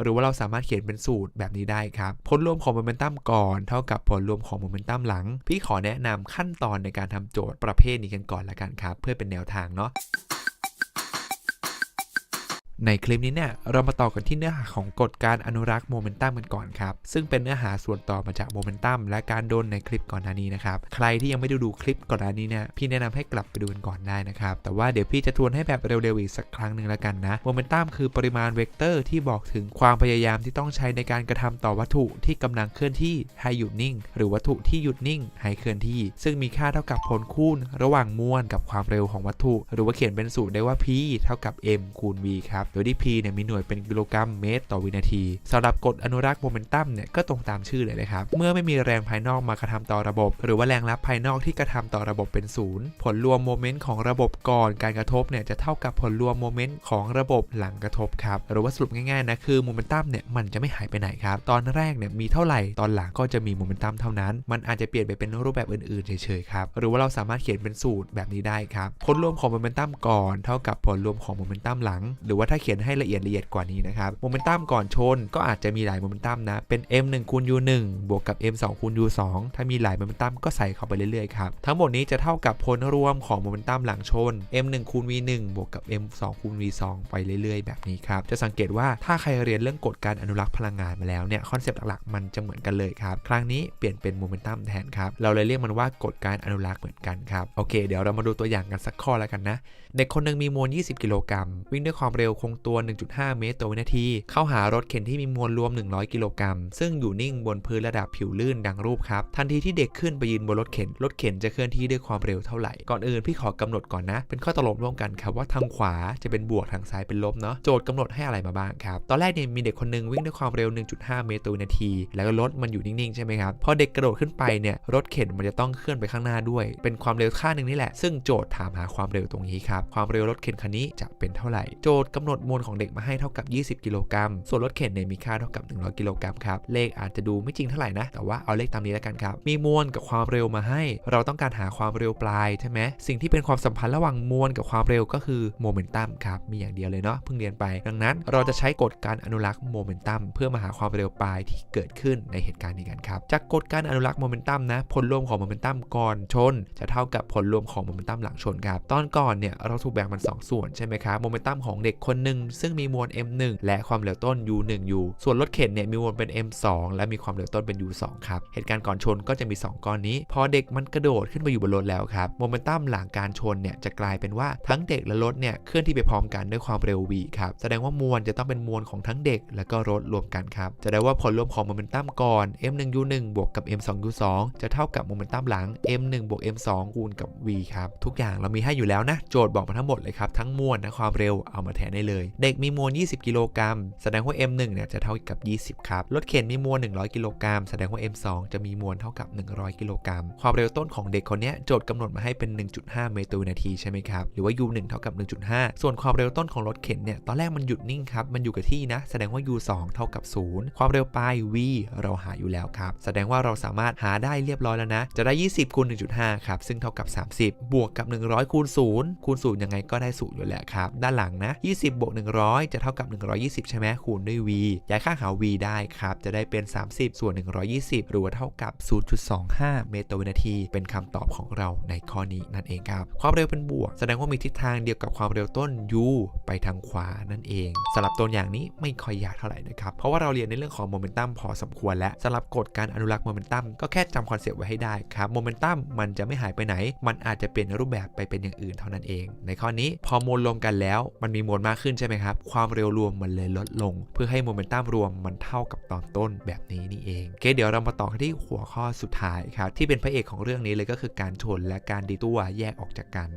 หรือว่าเราสามารถเขียนเป็นสูตรแบบนี้ได้ครับ ผลรวมของโมเมนตัมก่อนเท่ากับผลรวมของโมเมนตัมหลัง พี่ขอแนะนำขั้นตอนในการทำโจทย์ประเภทนี้กันก่อนละกันครับ เพื่อเป็นแนวทางเนาะ ในคลิปนี้เนี่ยเรามาต่อกันที่เนื้อหาของกฎการอนุรักษ์โมเมนตัมกันก่อนครับ ซึ่งเป็นเนื้อหาส่วนต่อมาจากโมเมนตัมและการโดนในคลิปก่อนหน้านี้นะครับ ใครที่ยังไม่ได้ดูคลิปก่อนหน้านี้เนี่ยพี่แนะนำให้กลับไปดูกันก่อนได้นะครับ แต่ว่าเดี๋ยวพี่จะทวนให้แบบเร็วๆอีกสักครั้งหนึ่งแล้วกันนะโมเมนตัมคือปริมาณเวกเตอร์ที่บอกถึงความพยายามที่ต้องใช้ในการกระทำต่อวัตถุที่กำลังเคลื่อนที่ให้หยุดนิ่ง หรือวัตถุที่หยุดนิ่งให้เคลื่อนที่ ซึ่งมีค่าเท่ากับผลคูณ ระหว่างมวลกับความเร็วของวัตถุ หรือว่าเขียนเป็นสูตรได้ว่า p เท่ากับ m คูณ v ครับโดยที่ p เนี่ยมีหน่วยเป็นกิโลกรัมเมตร ต่อวินาทีสำหรับกฎอนุรักษ์โมเมนตัมเนี่ยก็ตรงตามชื่อเลยนะครับ เมื่อไม่มีแรงภายนอกมากระทำต่อระบบ หรือว่าแรงรับภายนอกที่กระทำต่อระบบเป็นศูนย์ผลรวมโมเมนต์ของระบบก่อนการกระทบเนี่ยจะเท่ากับผลรวมโมเมนต์ของระบบหลังกระทบครับหรือว่าสรุปง่ายๆนะคือโมเมนตัมเนี่ยมันจะไม่หายไปไหนครับตอนแรกเนี่ยมีเท่าไหร่ตอนหลังก็จะมีโมเมนตัมเท่านั้น มันอาจจะเปลี่ยนไปเป็นรูปแบบอื่นๆเฉยๆครับหรือว่าเราสามารถเขียนเป็นสูตรแบบนี้ได้ครับผลรวมของโมเมนตัมก่อนเท่ากับผลรวมของโมเมนตัมหลัง หรือว่าถ้าเขียนให้ละเอียดละเอียดกว่านี้นะครับโมเมนตัมก่อนชนก็อาจจะมีหลายโมเมนตัมนะเป็น m 1 คูณ u 1 บวกกับ m 2 คูณ u 2 ถ้ามีหลายโมเมนตัมก็ใส่เข้าไปเรื่อยๆครับทั้งหมดนี้จะเท่ากับผลรวมของโมเมนตัมหลังชน m 1 คูณ v 1 บวกกับ m 2 คูณ v 2 ไปเรื่อยๆ แบบนี้ครับจะสังเกตว่าถ้าใครเรียนเรื่องกฎการอนุรักษ์พลังงานมาแล้วเนี่ยคอนเซปต์หลักๆมันจะเหมือนกันเลยครับครั้งนี้เปลี่ยนเป็นโมเมนตัมแทนครับเราเลยเรียกมันว่ากฎการอนุรักษ์เหมือนกันครับโอเค เดี๋ยวเรามาดูตัวอย่างกันสักข้อแล้วกันนะเด็กคนหนึ่งมีมวล 20 กิโลกรัมวิ่งด้วยความเร็วคงตัว 1.5 เมตรต่อวินาที เข้าหารถเข็นที่มีมวลรวม 100 กิโลกรัม ซึ่งอยู่นิ่งบนพื้นระดับผิวลื่นดังรูปครับ ทันทีที่เด็กขึ้นไปยืนบนรถเข็น รถเข็นจะเคลื่อนที่ด้วยความเร็วเท่าไหร่ ก่อนอื่นพี่ขอกำหนดก่อนนะ เป็นข้อตกลงร่วมกันครับว่าทางขวาจะเป็นบวกทางซ้ายเป็นลบเนาะ โจทย์กำหนดให้อะไรมาบ้างครับ ตอนแรกเนี่ยมีเด็กคนหนึงวิ่งด้วยความเร็ว 1.5 เมตรต่อวินาที แล้วก็รถมันอยู่นิ่งๆใช่ไหมครับ พอเด็กกระโดดขึ้นไปเนี่ยรถเข็นมันจะต้องเคลื่อนไปข้างหน้าด้วย เป็นความเร็วค่าหนึ่งนี่แหละ ซึ่งโจทย์ถามหาความเร็วตรงนี้ครับ ความเร็วรถเข็นคันนี้จะเป็นเท่าไหร่ โจทย์กำหนดมวลของเด็กมาให้เท่ากับ 20 กิโลกรัม ส่วนรถเข็นเนี่ยมีค่าเท่ากับ 100 กิโลกรัมครับ เลขอาจจะดูไม่จริงเท่าไหร่นะ แต่ว่าเอาเลขตามนี้แล้วกันครับ มีมวลกับความเร็วมาให้ เราต้องการหาความเร็วปลายใช่ไหม สิ่งที่เป็นความสัมพันธ์ระหว่างมวลกับความเร็วก็คือโมเมนตัมครับ มีอย่างเดียวเลยเนาะ เพิ่งเรียนไป ดังนั้นเราจะใช้กฎการอนุรักษ์โมเมนตัมเพื่อมาหาความเร็วปลายที่เกิดขึ้นในเหตุการณ์นี้กันครับ จากกฎการอนุรักษ์โมเมนตัมนะ ผลรวมของโมเมนตัมก่อนชน จะเท่ากับผลรวมของโมเมนตัมหลังชนครับ ตอนก่อนเนี่ยเราถูกแบ่งเป็น2 ส่วนใช่ไหมครับ โมเมนตัมของเด็กคนหนึ่งซึ่งมีมวล m1 และความเร็วต้น u1 u ส่วนรถเข็นเนี่ยมีมวลเป็น m2 และมีความเร็วต้นเป็น u2 ครับ เหตุการณ์ก่อนชนก็จะมี 2 ก้อนนี้ พอเด็กมันกระโดดขึ้นไปอยู่บนรถแล้วครับ โมเมนตัมหลังการชนเนี่ยจะกลายเป็นว่าทั้งเด็กและรถเนี่ยเคลื่อนที่ไปพร้อมกันด้วยความเร็ว v ครับ แสดงว่ามวลจะต้องเป็นมวลของทั้งเด็กและก็รถรวมกันครับ จะได้ว่าผลรวมของโมเมนตัมก่อน m1 u1 บวกกับ m2 u2 จะเท่ากับโมเมนตัมหลัง m1 บวก m2 คูณกับ v ครับ ทุกอย่างเรามีให้อยู่แล้วนะ โจทย์บอกมาทั้งหมดเลยครับ ทั้งมวลและความเร็วเอามาแทนได้เลยเด็กมีมวล 20 กิโลกรัมแสดงว่า m1 เนี่ยจะเท่ากับ 20 ครับ รถเข็นมีมวล 100 กิโลกรัมแสดงว่า m2 จะมีมวลเท่ากับ 100 กิโลกรัม ความเร็วต้นของเด็กคนนี้โจทย์กำหนดมาให้เป็น 1.5 เมตรต่อวินาทีใช่ไหมครับ หรือว่า u1 เท่ากับ 1.5 ส่วนความเร็วต้นของรถเข็นเนี่ย ตอนแรกมันหยุดนิ่งครับ มันอยู่กับที่นะ แสดงว่า u2 เท่ากับ 0 ความเร็วปลาย v เราหาอยู่แล้วครับ แสดงว่าเราสามารถหาได้เรียบร้อยแล้วนะ จะได้ 20คูณ1.5 ครับ ซึ่งเท่ากับ 30 บวกกับ 100คูณ0คูณ0ยังไงก็ได้0อยู่แล้วครับ ด้านหลังนะ 20บวก 100 จะเท่ากับ 120 ใช่ไหมคูณด้วย v ย้ายค่าหา v ได้ครับ จะได้เป็น 30 ส่วน 120 หรือว่าเท่ากับ 0.25 เมตรต่อวินาที เป็นคำตอบของเราในข้อนี้นั่นเองครับ ความเร็วเป็นบวก แสดงว่ามีทิศทางเดียวกับความเร็วต้น u ไปทางขวานั่นเองสำหรับตัวอย่างนี้ไม่ค่อยยากเท่าไหร่นะครับ เพราะว่าเราเรียนในเรื่องของโมเมนตัมพอสมควรและสำหรับกฎการอนุรักษ์โมเมนตัมก็แค่จำคอนเซปต์ไว้ให้ได้ครับโมเมนตัมมันจะไม่หายไปไหน มันอาจจะเปลี่ยนรูปแบบไปเป็นอย่างอื่นเท่านั้นเอง ในข้อนี้พอมวลรวมกันแล้ว มันมีมวลมากขึ้นใช่ไหมครับ ความเร็วรวมมันเลยลดลง เพื่อให้โมเมนตัมรวมมันเท่ากับตอนต้นแบบนี้นี่เองโอเคเดี๋ยวเรามาต่อที่หัวข้อสุดท้ายครับที่เป็นพระเอกของเรื่องนี้เลยก็คือการชนและการดีตัวแยกออกจากกัน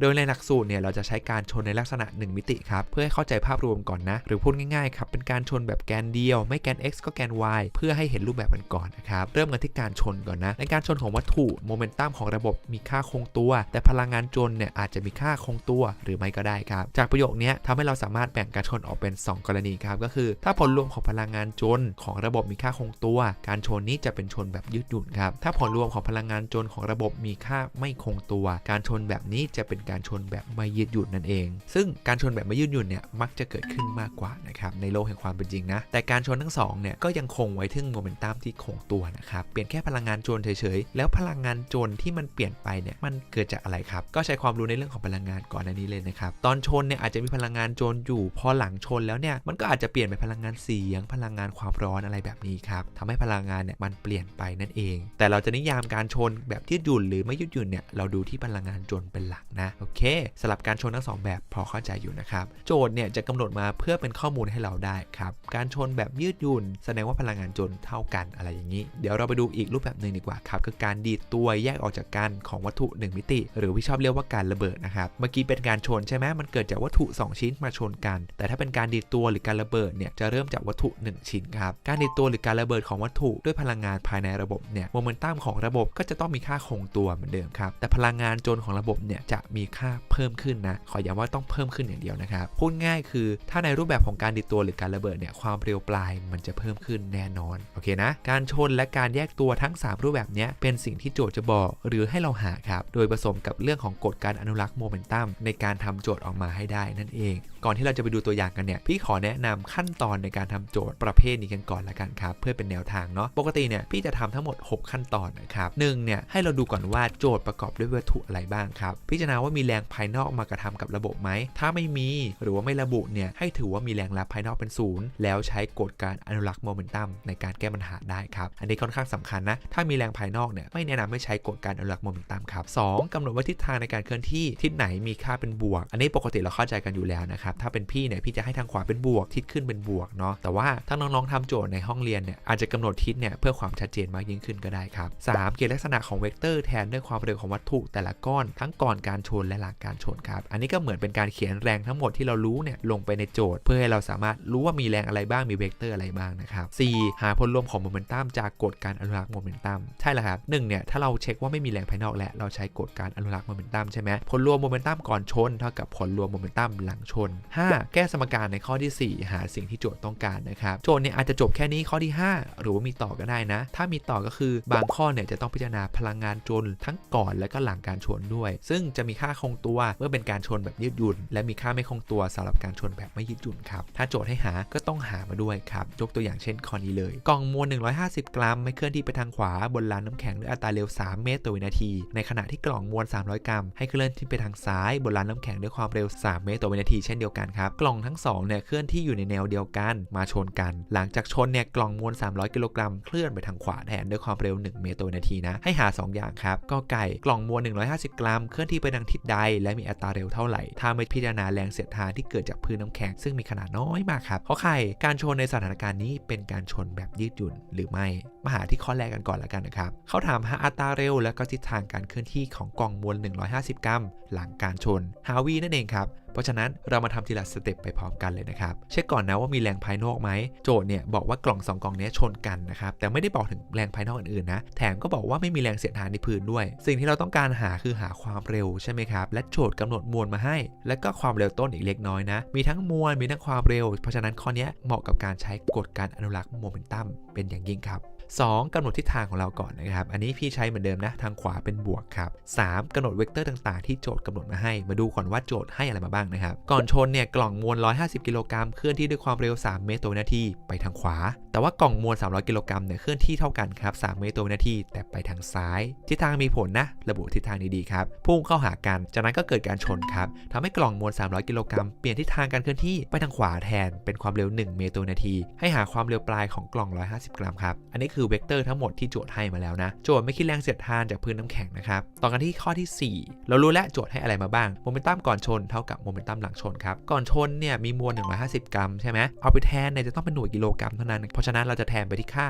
โดยในหลักสูตรเนี่ยเราจะใช้การชนในลักษณะ 1 มิติครับ เพื่อให้เข้าใจภาพรวมก่อนนะ หรือพูดง่ายๆครับเป็นการชนแบบแกนเดียว ไม่แกน x ก็แกน y เพื่อให้เห็นรูปแบบกันก่อนนะครับเริ่มกันที่การชนก่อนนะในการชนของวัตถุโมเมนตัมของระบบมีค่าคงตัว แต่พลังงานจนเนี่ยอาจจะมีค่าคงตัวหรือไม่ก็ได้ครับ จากประโยคนี้ทำให้เราสามารถแบ่งการชนออกเป็น 2 กรณีครับก็คือ ถ้าผลรวมของพลังงานจนของระบบมีค่าคงตัว การชนนี้จะเป็นชนแบบยืดหยุ่นครับถ้าผลรวมของพลังงานจนของระบบมีค่าไม่คงตัว การชนแบบนี้จะเป็นการชนแบบไม่ยืดหยุ่นนั่นเอง ซึ่งการชนแบบไม่ยืดหยุ่นเนี่ยมักจะเกิดขึ้นมากกว่านะครับในโลกแห่งความเป็นจริงนะ แต่การชนทั้งสองเนี่ยก็ยังคงไว้ถึงโมเมนตัมที่คงตัวนะครับเปลี่ยนแค่พลังงานโจรเฉยๆแล้วพลังงานโจรที่มันเปลี่ยนไปเนี่ยมันเกิดจากอะไรครับก็ใช้ความรู้ในเรื่องของพลังงานก่อนหน้านี้เลยนะครับตอนชนเนี่ยอาจจะมีพลังงานโจรอยู่ พอหลังชนแล้วเนี่ยมันก็อาจจะเปลี่ยนเป็นพลังงานเสียง พลังงานความร้อนอะไรแบบนี้ครับทำให้พลังงานเนี่ยมันเปลี่ยนไปนั่นเอง แต่เราจะนิยามการชนแบบยืดหยุ่นหรือไม่ยืดหยุ่นเนี่ยเราดูที่พลังงานจรเป็นหลักนะโอเคสำหรับการชนทั้งสองแบบพอเข้าใจอยู่นะครับ โจทย์เนี่ยจะกำหนดมาเพื่อเป็นข้อมูลให้เราได้ครับ การชนแบบยืดหยุ่น แสดงว่าพลังงานจรเท่ากันอะไรอย่างนี้ เดี๋ยวเราไปดูอีกรูปแบบหนึ่งดีกว่าครับคือการดีดตัวแยกออกจากกันของวัตถุ 1 มิติ หรือที่ชอบเรียกว่าการระเบิดนะครับเมื่อกี้เป็นการชนใช่ไหมมันเกิดจากวัตถุ 2 ชิ้นมาชนกัน แต่ถ้าเป็นการดีดตัวหรือการระเบิดเนี่ยจะเริ่มจากวัตถุ 1 ชิ้นครับการดีดตัวหรือการระเบิดของวัตถุด้วยพลังงานภายในระบบเนี่ยโมเมนตัมของระบบก็จะต้องมีค่าคงตัวเหมือนเดิมครับแต่พลังงานจรของระบบเนี่ยจะมีค่าเพิ่มขึ้นนะ ขอย้ำว่าต้องเพิ่มขึ้นอย่างเดียวนะครับ พูดง่ายคือถ้าในรูปแบบของการดิดตัวหรือการระเบิดเนี่ยความเร็วปลายมันจะเพิ่มขึ้นแน่นอน โอเคนะ การชนและการแยกตัวทั้ง 3 รูปแบบนี้เป็นสิ่งที่โจทย์จะบอกหรือให้เราหาครับ โดยผสมกับเรื่องของกฎการอนุรักษ์โมเมนตัมในการทำโจทย์ออกมาให้ได้นั่นเองก่อนที่เราจะไปดูตัวอย่างกันเนี่ยพี่ขอแนะนำขั้นตอนในการทำโจทย์ประเภทนี้กันก่อนละกันครับ เพื่อเป็นแนวทางเนาะปกติเนี่ยพี่จะทำทั้งหมด 6 ขั้นตอนนะครับหนึ่งเนี่ยให้เราดูก่อนว่าโจทย์ประกอบด้วยวัตถุอะไรบ้างครับพิจารณาว่ามีแรงภายนอกมากระทำกับระบบไหมถ้าไม่มีหรือว่าไม่ระบุเนี่ยให้ถือว่ามีแรงรับภายนอกเป็นศูนย์แล้วใช้กฎการอนุรักษ์โมเมนตัมในการแก้ปัญหาได้ครับอันนี้ค่อนข้างสำคัญนะถ้ามีแรงภายนอกเนี่ยไม่แนะนำให้ใช้กฎการอนุรักษ์โมเมนตัมครับสองกำหนดว่าทิศทางในการเคลื่อนที่ทิศไหนมีค่าเป็นบวก อันนี้ปกติเราเข้าใจกันอยู่แล้วนะครับถ้าเป็นพี่เนี่ยพี่จะให้ทางขวาเป็นบวกทิศขึ้นเป็นบวกเนาะแต่ว่าถ้าน้องๆทำโจทย์ในห้องเรียนเนี่ยอาจจะกำหนดทิศเนี่ยเพื่อความชัดเจนมากยิ่งขึ้นก็ได้ครับสามเกี่ยลักษณะของเวกเตอร์แทนด้วยความเร็วของวัตถุแต่ละก้อน ทั้งก่อนการชนและหลังการชนครับอันนี้ก็เหมือนเป็นการเขียนแรงทั้งหมดที่เรารู้เนี่ยลงไปในโจทย์ เพื่อให้เราสามารถรู้ว่ามีแรงอะไรบ้างมีเวกเตอร์อะไรบ้างนะครับ 4. หาผลรวมของโมเมนตัมจากกฎการอนุรักษ์โมเมนตัมใช่แล้วครับหนึ่งเนี่ยถ้าเราเช็คว่าไม่มีแรงภายนอกแล้วเราใช้กฎการอนุรักษ์โมเมนตัมใช่ไหมผลรวมโมเมนตัมก่อนชนเท่ากับผลรวมโมเมนตัมหลังชน 5. แก้สมการในข้อที่ 4 หาสิ่งที่โจทย์ต้องการนะครับ โจทย์เนี่ยอาจจะจบแค่นี้ข้อที่ 5 หรือว่ามีต่อก็ได้นะ ถ้ามีต่อก็คือบางข้อเนี่ยจะต้องพิจารณาพลังงานจนทั้งก่อนและก็หลังการชนด้วย ซึ่งจะมีค่าคงตัวเมื่อเป็นการชนแบบยืดหยุ่น และมีค่าไม่คงตัวสำหรับการชนแบบไม่ยืดหยุ่นครับ ถ้าโจทย์ให้หาก็ต้องหามาด้วยครับ ยกตัวอย่างเช่นข้อนี้เลย กล่องมวล 150 กรัม ไม่เคลื่อนที่ไปทางขวาบนลานน้ำแข็งด้วยอัตราเร็ว 3 เมตรต่อวินาที ในขณะที่กล่องมวล 300 กรัม ให้เคลื่อนที่ไปทางซ้ายบนลานน้ำแข็งด้วยความเร็ว 3 เมตรต่อวินาทีเช่นเดียวกันครับกล่องทั้ง2เนี่ยเคลื่อนที่อยู่ในแนวเดียวกันมาชนกัน หลังจากชนเนี่ยกล่องมวล 300 กิโลกรัมเคลื่อนไปทางขวาแทนด้วยความเร็ว 1 เมตรต่อนาทีนะให้หา 2 อย่างครับก็ไก่กล่องมวล 150 กรัม เคลื่อนที่ไปทางทิศใด และมีอัตราเร็วเท่าไหร่ถ้าไม่พิจารณาแรงเสียดทานที่เกิดจากพื้นน้ำแข็งซึ่งมีขนาดน้อยมากครับเพราะไข่การชนในสถานการณ์นี้เป็นการชนแบบยืดหยุ่นหรือไม่มาหาที่ข้อแรกกันก่อนละกันนะครับเขาถามหาอัตราเร็วและก็ทิศทางการเคลื่อนที่ของกล่องมวล 150 กรัม หลังการชนฮาวีนั่นเองครับ ราะฉะนั้นเรามาทำทีละสเต็ปไปพร้อมกันเลยนะครับ เช็คก่อนนะว่ามีแรงภายนอกไหม โจทย์เนี่ยบอกว่ากล่อง 2 กล่องนี้ชนกันนะครับ แต่ไม่ได้บอกถึงแรงภายนอกอื่นๆนะ แถมก็บอกว่าไม่มีแรงเสียดทานในพื้นด้วย สิ่งที่เราต้องการหาคือหาความเร็วใช่ไหมครับ และโจทย์กำหนดมวลมาให้ และก็ความเร็วต้นอีกเล็กน้อยนะ มีทั้งมวล มีทั้งความเร็ว เพราะฉะนั้นข้อนี้เหมาะกับการใช้กฎการอนุรักษ์โมเมนตัมเป็นอย่างยิ่งครับ 2. กำหนดทิศทางของเราก่อนนะครับ อันนี้พี่ใช้เหมือนเดิมนะ ทางขวาเป็นบวกครับ 3. กำหนดเวกเตอร์ต่างๆ ที่โจทย์กำหนดมาให้ มาดูก่อนว่าโจทย์ให้อะไรมาบ้างนะครับ ก่อนชนเนี่ยกล่องมวล 150 กิโลกรัมเคลื่อนที่ด้วยความเร็ว 3 เมตรต่อวินาทีไปทางขวา แต่ว่ากล่องมวล 300 กิโลกรัมเนี่ยเคลื่อนที่เท่ากันครับ 3 เมตรต่อวินาทีแต่ไปทางซ้าย ทิศทางมีผลนะ ระบุทิศทางดีๆครับ พุ่งเข้าหากัน จากนั้นก็เกิดการชนครับทำให้กล่องมวล 300 กิโลกรัมเปลี่ยนทิศทางการเคลื่อนที่ไปทางขวาแทน เป็นความเร็ว 1 เมตรต่อวินาที ให้หาความเร็วปลายของกล่อง 150 กรัมครับ อันนี้คืือเวกเตอร์ทั้งหมดที่โจทย์ให้มาแล้วนะ โจทย์ไม่คิดแรงเสียดทานจากพื้นน้ำแข็งนะครับ ต่อกันที่ข้อที่ 4 เรารู้แล้วโจทย์ให้อะไรมาบ้างโมเมนตัมก่อนชนเท่ากับโมเมนตัมหลังชนครับ ก่อนชนเนี่ยมีมวล 150 กรัมใช่ไหมเอาไปแทนเนี่ยจะต้องเป็นหน่วยกิโลกรัมเท่านั้น เพราะฉะนั้นเราจะแทนไปที่ค่า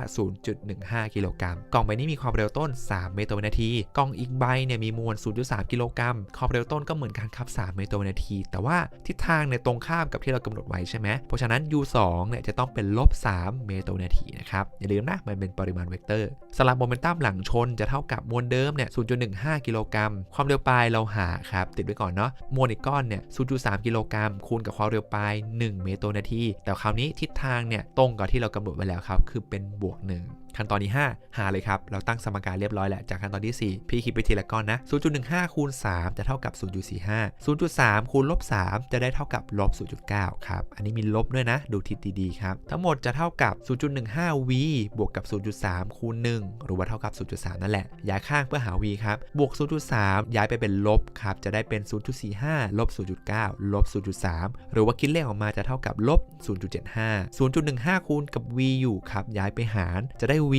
0.15 กิโลกรัม กล่องใบนี้มีความเร็วต้น 3 เมตรต่อวินาที กล่องอีกใบเนี่ยมีมวล 0.3 กิโลกรัม ความเร็วต้นก็เหมือนกันครับ 3 เมตรต่อวินาที แต่ว่าทิศทางเนี่ยตรงข้ามกับที่เรากำหนดไว้ใช่ไหมเพราะฉะนั้น u 2เนี่ยจะต้องเป็นลบ3เมตรต่อวินาทีนะครับอย่าลืมนะมันเป็นปริมาณเวกเตอร์ สลับโมเมนตัมหลังชนจะเท่ากับมวลเดิมเนี่ย0.15 กิโลกรัม ความเร็วปลายเราหาครับ ติดไว้ก่อนเนาะ มวลอีกก้อนเนี่ย 0.3 กิโลกรัม คูณกับความเร็วปลาย 1 เมตรต่อนาที แต่คราวนี้ทิศทางเนี่ยตรงกับที่เรากำหนดไว้แล้วครับ คือเป็นบวก 1ขั้นตอนที่ 5 หาเลยครับ เราตั้งสมการเรียบร้อยแล้ว จากขั้นตอนที่ 4 พี่คิดไปทีละก้อนนะ 0.15 คูณ 3 จะเท่ากับ 0.45 0.3 คูณลบ 3 จะได้เท่ากับลบ 0.9 ครับ อันนี้มีลบด้วยนะ ดูทิศดีๆครับ ทั้งหมดจะเท่ากับ 0.15 v บวกกับ 0.3 คูณ 1 หรือว่าเท่ากับ 0.3 นั่นแหละ ย้ายข้างเพื่อหา v ครับ บวก 0.3 ย้ายไปเป็นลบครับ จะได้เป็น 0.45 ลบ 0.9 ลบ 0.3 หรือว่าคิดเลขออกมาจะเท่ากับลบ 0.75 0.15 คูณกับ v อยู่ครับ ย้ายไปหาร จะได้ v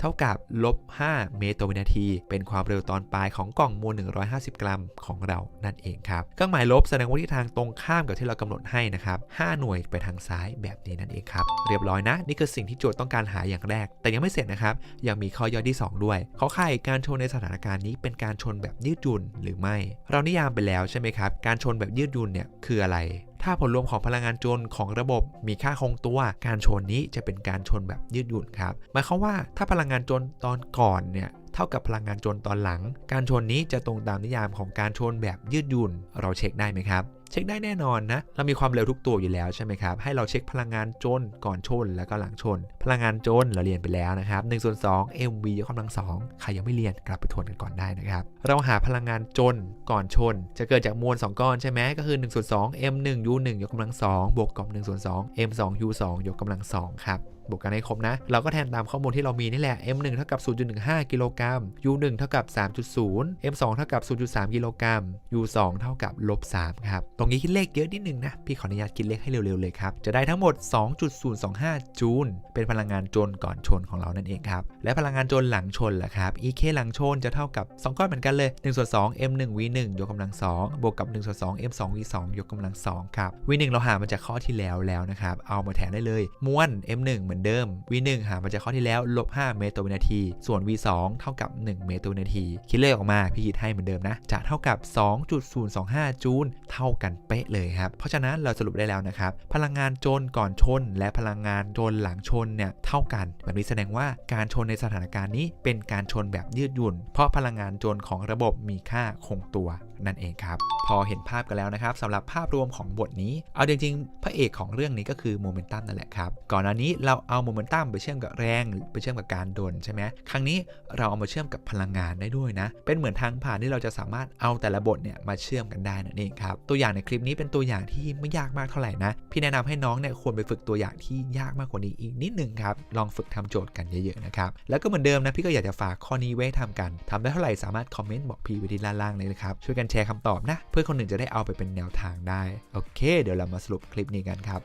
เท่ากับลบ 5 เมตรต่อวินาที เป็นความเร็วตอนปลายของกล่องมวล 150 กรัมของเรานั่นเองครับเครื่องหมายลบแสดงว่าทิศทางตรงข้ามกับที่เรากำหนดให้นะครับ 5 หน่วยไปทางซ้ายแบบนี้นั่นเองครับ เรียบร้อยนะ นี่คือสิ่งที่โจทย์ต้องการหาอย่างแรก แต่ยังไม่เสร็จนะครับ ยังมีข้อย่อยที่ 2 ด้วย เขาข่ายการชนในสถานการณ์นี้เป็นการชนแบบยืดหยุ่นหรือไม่ เรานิยามไปแล้วใช่ไหมครับ การชนแบบยืดหยุ่นเนี่ยคืออะไร ถ้าผลรวมของพลังงานจนของระบบมีค่าคงตัว การชนนี้จะเป็นการชนแบบยืดหยุ่นครับ หมายความว่าถ้าพลังงานจนตอนก่อนเนี่ยเท่ากับพลังงานชนตอนหลัง การชนนี้จะตรงตามนิยามของการชนแบบยืดหยุ่น เราเช็คได้ไหมครับ เช็คได้แน่นอนนะ เรามีความเร็วทุกตัวอยู่แล้วใช่ไหมครับ ให้เราเช็คพลังงานจนก่อนชนแล้วก็หลังชน พลังงานจนเราเรียนไปแล้วนะครับ1ส่วน2 mv ยกกำลัง2ใครยังไม่เรียนกลับไปทวนกันก่อนได้นะครับ เราหาพลังงานจนก่อนชน จะเกิดจากมวล 2 ก้อนใช่ไหมก็คือ1ส่วน2 m 1 u 1ยกกำลัง2บวกกับ1ส่วน2 m 2 u 2ยกกำลัง2ครับบวกกันให้ครบนะ เราก็แทนตามข้อมูลที่เรามีนี่แหละ m1 เท่ากับ 0.15 กิโลกรัม u1 เท่ากับ 3.0 m2 เท่ากับ 0.3 กิโลกรัม u2 เท่ากับลบ3ครับ ตรงนี้คิดเลขเยอะนิดนึงนะ พี่ขออนุญาตคิดเลขให้เร็วๆเลยครับ จะได้ทั้งหมด 2.025 จูล เป็นพลังงานจนก่อนชนของเรานั่นเองครับ และพลังงานจนหลังชนล่ะครับ ek หลังชนจะเท่ากับ 2 ก้อนเหมือนกันเลย1ส่วน2 m1 v1 ยกกำลัง 2 บวกกับ1ส่วน2 m2 v2 ยกกำลัง2ครับ v1 เราหามาจากข้อที่แล้วแล้วนะครับ เอามาแทนได้เลย มวล m1 มือนเดิม v1 หามาจากข้อที่แล้วลบ5เมตรต่อวินาที ส่วน v2 เท่ากับ 1 เมตรต่อวินาที คิดเลขออกมาพี่คิดให้เหมือนเดิมนะ จะเท่ากับ 2.025 จูลเท่ากันเป๊ะเลยครับ เพราะฉะนั้นเราสรุปได้แล้วนะครับ พลังงานจนก่อนชน และพลังงานจนหลังชนเนี่ยเท่ากัน แบบนี้แสดงว่าการชนในสถานการณ์นี้เป็นการชนแบบยืดหยุ่น เพราะพลังงานจนของระบบมีค่าคงตัว นั่นเองครับ พอเห็นภาพกันแล้วนะครับสำหรับภาพรวมของบทนี้ เอาจริงๆ พระเอกของเรื่องนี้ก็คือโมเมนตัมนั่นแหละครับ ก่อนหน้านี้เราเอาโมเมนตัมไปเชื่อมกับแรง ไปเชื่อมกับการโดนใช่ไหมครั้งนี้เราเอามาเชื่อมกับพลังงานได้ด้วยนะ เป็นเหมือนทางผ่านที่เราจะสามารถเอาแต่ละบทเนี่ยมาเชื่อมกันได้นั่นเองครับ ตัวอย่างในคลิปนี้เป็นตัวอย่างที่ไม่ยากมากเท่าไหร่นะ พี่แนะนำให้น้องเนี่ยควรไปฝึกตัวอย่างที่ยากมากกว่านี้อีกนิดนึงครับ ลองฝึกทำโจทย์กันเยอะๆนะครับ แล้วก็เหมือนเดิมนะพี่ก็อยากจะฝากข้อนี้ไว้ทำกันทำได้เท่าไหร่สามารถคอมเมนต์บอกพี่ไว้ที่ล่างเลยนะครับ ช่วยกันแชร์คำตอบนะ เพื่อคนอื่นจะได้เอาไปเป็นแนวทางได้ โอเค เดี๋ยวเรามาสรุปคลิปนี้กันครับ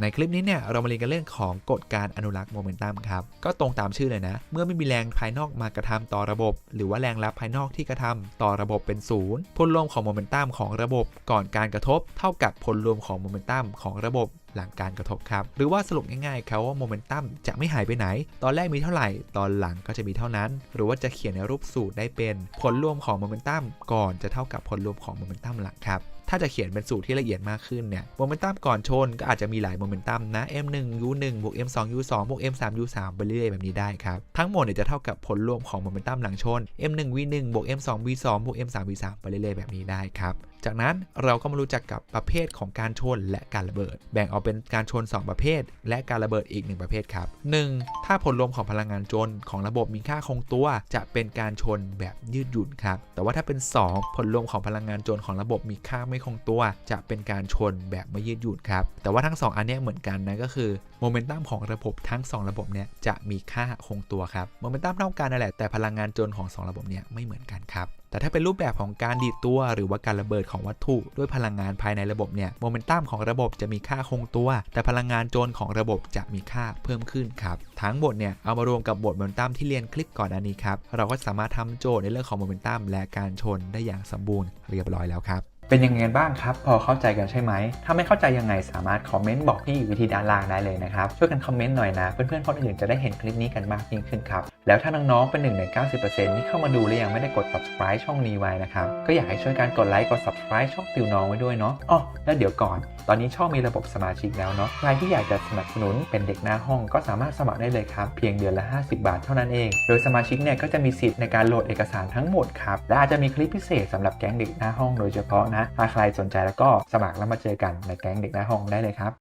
ในคลิปนี้เนี่ยเรามาเรียนกันเรื่องของกฎการอนุรักษ์โมเมนตัมครับ ก็ตรงตามชื่อเลยนะ เมื่อไม่มีแรงภายนอกมากระทำต่อระบบ หรือว่าแรงรับภายนอกที่กระทำต่อระบบเป็นศูนย์ผลรวมของโมเมนตัมของระบบก่อนการกระทบ เท่ากับผลรวมของโมเมนตัมของระบบหลังการกระทบครับ หรือว่าสรุปง่ายๆครับว่าโมเมนตัมจะไม่หายไปไหน ตอนแรกมีเท่าไหร่ ตอนหลังก็จะมีเท่านั้น หรือว่าจะเขียนในรูปสูตรได้เป็น ผลรวมของโมเมนตัมก่อนจะเท่ากับผลรวมของโมเมนตัมหลังครับ ถ้าจะเขียนเป็นสูตรที่ละเอียดมากขึ้นเนี่ยโมเมนตัมก่อนชนก็อาจจะมีหลายโมเมนตัมนะ m1 u1 บวก m2 u2 บวก m3 u3 ไปเรื่อยแบบนี้ได้ครับ ทั้งหมดเนี่ยจะเท่ากับผลรวมของโมเมนตัมหลังชน m1 v1 บวก m2 v2 บวก m3 v3 ไปเรื่อยแบบนี้ได้ครับ จากนั้นเราก็มารู้จักกับประเภทของการชนและการระเบิด แบ่งออกเป็นการชน 2 ประเภท และการระเบิดอีก 1 ประเภทครับ 1. ถ้าผลรวมของพลังงานจนของระบบมีค่าคงตัว จะเป็นการชนแบบยืดหยุ่นครับ แต่ว่าถ้าเป็น 2 ผลรวมของพลังงานจนของระบบมีค่าไม่คงตัว จะเป็นการชนแบบไม่ยืดหยุ่นครับ แต่ว่าทั้ง 2 อันนี้เหมือนกันนะก็คือโมเมนตัมของระบบทั้ง 2 ระบบเนี่ยจะมีค่าคงตัวครับโมเมนตัมเท่ากันนั่นแหละแต่พลังงานจนของ 2 ระบบเนี่ยไม่เหมือนกันครับ แต่ถ้าเป็นรูปแบบของการดีดตัว หรือว่าการระเบิดของวัตถุด้วยพลังงานภายในระบบเนี่ยโมเมนตัมของระบบจะมีค่าคงตัว แต่พลังงานโจรของระบบจะมีค่าเพิ่มขึ้นครับทั้งหมดเนี่ยเอามารวมกับบทโมเมนตัมที่เรียนคลิปก่อนอันนี้ครับเราก็สามารถทำโจทย์ในเรื่องของโมเมนตัมและการชนได้อย่างสมบูรณ์เรียบร้อยแล้วครับ เป็นยังไงกันบ้างครับ พอเข้าใจกันใช่ไหม ถ้าไม่เข้าใจยังไงสามารถคอมเมนต์บอกพี่อยู่วิธีด้านล่างได้เลยนะครับ ช่วยกันคอมเมนต์หน่อยนะ เพื่อนๆคนอื่นจะได้เห็นคลิปนี้กันมากยิ่งขึ้นครับ แล้วถ้าน้องๆเป็นหนึ่งใน 90%ที่เข้ามาดูและยังไม่ได้กด subscribe ช่องนี้ไว้นะครับ ก็อยากให้ช่วยกันกดไลค์กด subscribe ช่องติวน้องไว้ด้วยเนาะอ๋อแล้วเดี๋ยวก่อน ตอนนี้ช่องมีระบบสมาชิกแล้วเนาะใครที่อยากจะสนับสนุนเป็นเด็กหน้าห้องก็สามารถสมัครได้เลยครับเพียงเดือนละ 50 บาทเท่านั้นเอง โดยสมาชิกเนี่ยก็จะมีสิทธิ์ในการโหลดเอกสารทั้งหมดครับและอาจจะมีคลิปพิเศษสำหรับแก๊งเด็กหน้าห้องโดยเฉพาะนะถ้าใครสนใจแล้วก็สมัครแล้วมาเจอกันในแก๊งเด็กหน้าห้องได้เลยครับ